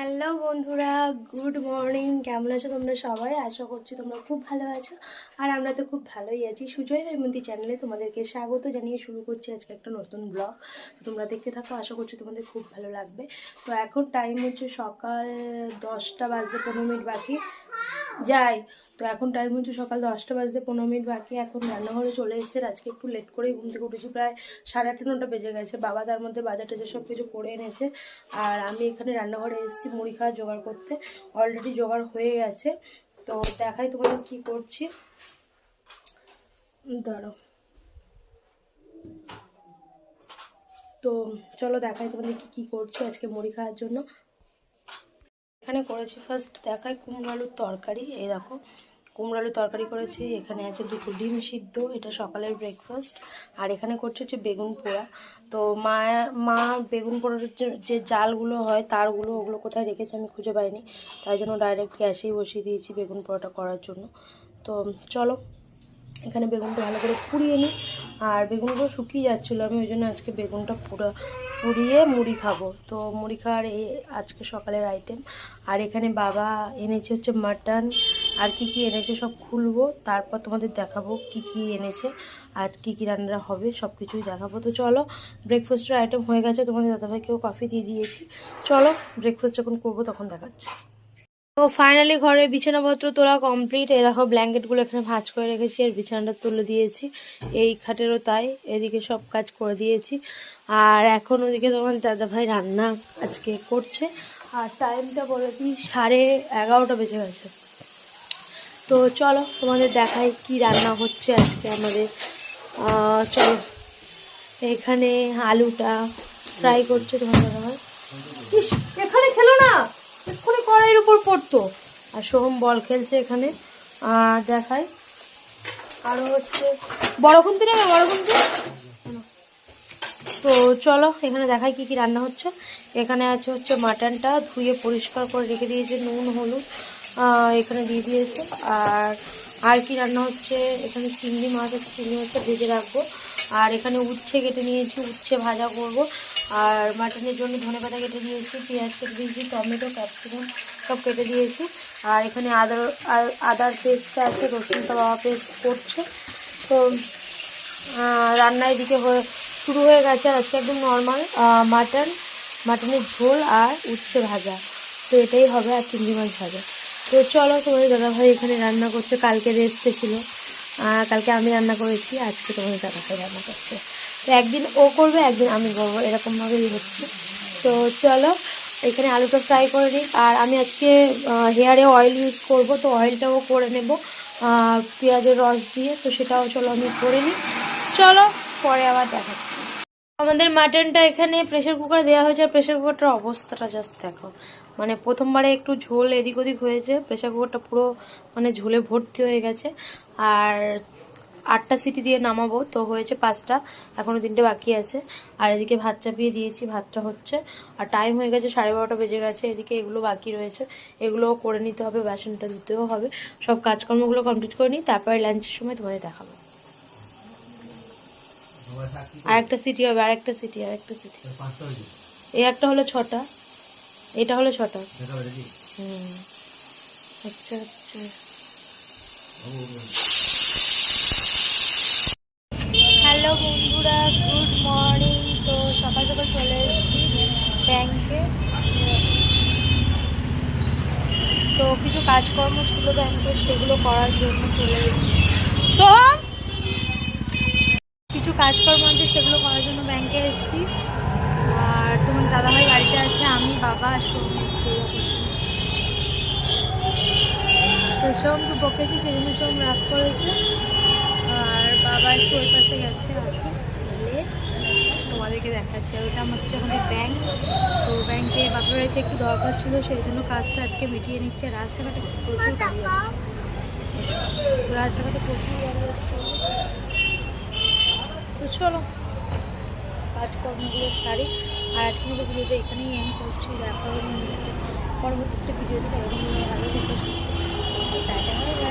Hello বন্ধুরা, good morning. কেমন আছো তোমরা সবাই? আশা করছি তোমরা খুব ভালো আছো। আর আমরা তো খুব ভালোই আছি। সুজয় হৈমন্তী চ্যানেলে তোমাদেরকে স্বাগত জানিয়ে শুরু করছি আজকে একটা নতুন ব্লগ তোমরা দেখতে থাকো, আশা করছি তোমাদের খুব ভালো লাগবে। তো এখন টাইম হচ্ছে সকাল দশটা বাজতে পনেরো মিনিট বাকি। যাই। তো এখন টাইম হচ্ছে সকাল দশটা বাজতে পনেরো মিনিট বাকি। এখন রান্নাঘরে চলে এসেছে। আজকে একটু লেট করেই ঘুম থেকে উঠেছি। প্রায় সাড়ে আটটা নটা বেজে গেছে। বাবা তার মধ্যে বাজার টাজার সব কিছু করে এনেছে। আর আমি এখানে রান্নাঘরে এসেছি মুড়ি খাওয়া জোগাড় করতে। অলরেডি জোগাড় হয়ে গেছে। তো দেখাই তোমাদের কি করছি। দাঁড়াও তো চলো দেখাই তোমাদের কি কি করছি আজকে মুড়ি খাওয়ার জন্য। এখানে করেছি ফার্স্ট দেখাই কুমড়ো আলুর তরকারি, এই দেখো। কুমড়ো আলুর তরকারি করেছি, এখানে আছে দুটো ডিম সিদ্ধ, এটা সকালের ব্রেকফাস্ট আর এখানে করছে হচ্ছে বেগুন পোড়া। তো মা মা বেগুন পোড়ার যে যে জালগুলো হয়, তারগুলো ওগুলো কোথায় রেখেছে আমি খুঁজে পাইনি। তাই জন্য ডাইরেক্ট গ্যাসেই বসিয়ে দিয়েছি বেগুন পোড়াটা করার জন্য। তো চলো এখানে বেগুনটা ভালো করে পুড়িয়ে নিই। আর বেগুনগুলো শুকিয়ে যাচ্ছিল, আমি ওই জন্য আজকে বেগুনটা পুরো পুড়িয়ে মুড়ি খাব। তো মুড়ি খাওয়ার এই আজকে সকালের আইটেম আর এখানে বাবা এনেছে হচ্ছে মাটন আর কি কি এনেছে সব খুলবো, তারপর তোমাদের দেখাবো কি কি এনেছে আর কি কি রান্না হবে সব কিছুই দেখাবো। তো চলো ব্রেকফাস্টের আইটেম হয়ে গেছে। তোমাদের দাদাভাইকেও কফি দিয়ে দিয়েছি। চলো ব্রেকফাস্ট যখন করব তখন দেখাচ্ছি। তো ফাইনালি ঘরে বিছানাপত্র তোলা কমপ্লিট এই দেখো ব্ল্যাঙ্কেটগুলো এখানে ভাঁজ করে রেখেছি আর বিছানাটা তুলে দিয়েছি। এই খাটেরও তাই, এদিকে সব কাজ করে দিয়েছি। আর এখন ওদিকে তোমার দাদাভাই রান্না আজকে করছে। আর টাইমটা বলে দিই সাড়ে এগারোটা বেজে গেছে। তো চলো, তোমাদের দেখাই কি রান্না হচ্ছে আজকে আমাদের। চলো, এখানে আলুটা ফ্রাই করছে তোমার দাদাভাই। উপর পড়তো। আর সোহম বল খেলছে এখানে। দেখাই। আরও হচ্ছে বড় খুন্তি নেবে, বড় খুন্তি? তো চলো, এখানে দেখাই কি কি রান্না হচ্ছে। এখানে আছে হচ্ছে মাটনটা ধুয়ে পরিষ্কার করে রেখে দিয়েছে, নুন, হলুদ এখানে দিয়ে দিয়েছে। আর আর কি রান্না হচ্ছে? এখানে চিংড়ি মাছ আছে, চিংড়ি মাছটা ভেজে রাখব। আর এখানে উচ্ছে কেটে নিয়েছি উচ্ছে ভাজা করব। আর মাটনের জন্য ধনে পাতা কেটে দিয়েছি পেঁয়াজ কেটে দিয়েছি টমেটো ক্যাপসিকাম সব কেটে দিয়েছি। আর এখানে আদার আদার পেস্টটা আছে রসুনটা বাবা পেস্ট করছে। তো আহ, রান্না এদিকে হয়ে শুরু হয়ে গেছে আর আজকে একদম নর্মাল মাটন মাটনের ঝোল আর উচ্ছে ভাজা। তো এটাই হবে আর চিংড়ি মাছ ভাজা। তো চলো তোমাদের দাদাভাই এখানে রান্না করছে কালকে রেস্টে ছিল। কালকে আমি রান্না করেছি, আজকে তোমাদের দাদাভাই রান্না করছে। তো একদিন ও করবে, একদিন আমি করব, এরকমভাবেই হচ্ছে। তো চলো, এখানে আলুটা ফ্রাই করে নিই। আর আমি আজকে হেয়ারে অয়েল ইউজ করব, তো অয়েলটাও করে নেব পেঁয়াজের রস দিয়ে। তো সেটাও চলো আমি করে নিই। চলো, পরে আবার দেখাচ্ছি। আমাদের মাটনটা এখানে প্রেশার কুকারে দেওয়া হয়েছে, আর প্রেশার কুকারটার অবস্থাটা জাস্ট দেখো। মানে প্রথমবারে একটু ঝোল এদিক ওদিক হয়েছে প্রেশার কুকারটা পুরো মানে ঝোলে ভর্তি হয়ে গেছে। আর আটটা সিটি দিয়ে নামাবো, তো হয়েছে পাঁচটা এখনও তিনটে বাকি আছে। আর এদিকে ভাত চাপিয়ে দিয়েছি, ভাতটা হচ্ছে। আর টাইম হয়ে গেছে, সাড়ে বারোটা বেজে গেছে, এদিকে এগুলো বাকি রয়েছে। এগুলোও করে নিতে হবে, বাসনটা ধুতেও হবে। সব কাজকর্মগুলো কমপ্লিট করে নিই, তারপরে লাঞ্চের সময় তোমাদের দেখাবো। আর একটা সিটি হবে আর একটা সিটি আর একটা সিটি এই একটা হলো ছটা। এটা হলো ছটা। হুম। আচ্ছা আচ্ছা। হ্যালো বন্ধুরা গুড মর্নিং। তো সকাল সকাল চলে এসেছি ব্যাংকে। তো কিছু কাজকর্ম ছিল ব্যাংকে সেগুলো করার জন্য চলে এসেছি। সোহম! কাজকর্ম আছে, সেগুলো করার জন্য ব্যাংকে এসেছি। আর তোমার দাদাভাই বাড়িতে আছে, আমি, বাবা আর তো বকেছি সেই জন্য সোহম রাগ করেছে। আর বাবা একটু ওই পাশে গেছে এলে তোমাদেরকে দেখাচ্ছে। ওইটা আমার হচ্ছে আমাদের ব্যাংক তো ব্যাংকে বাপের বাড়িতে একটু দরকার ছিল সেই জন্য কাজটা আজকে মিটিয়ে নিচ্ছে। রাস্তাঘাটে প্রচুর রাস্তাঘাটে প্রচুর গাড়ি যাচ্ছে তো চলো। কাজকর্মগুলো সারি। আর আজকে মতো ভিডিওটা এখানেই এম করছি। দেখা হবে পরবর্তী একটা ভিডিওতে। Bye bye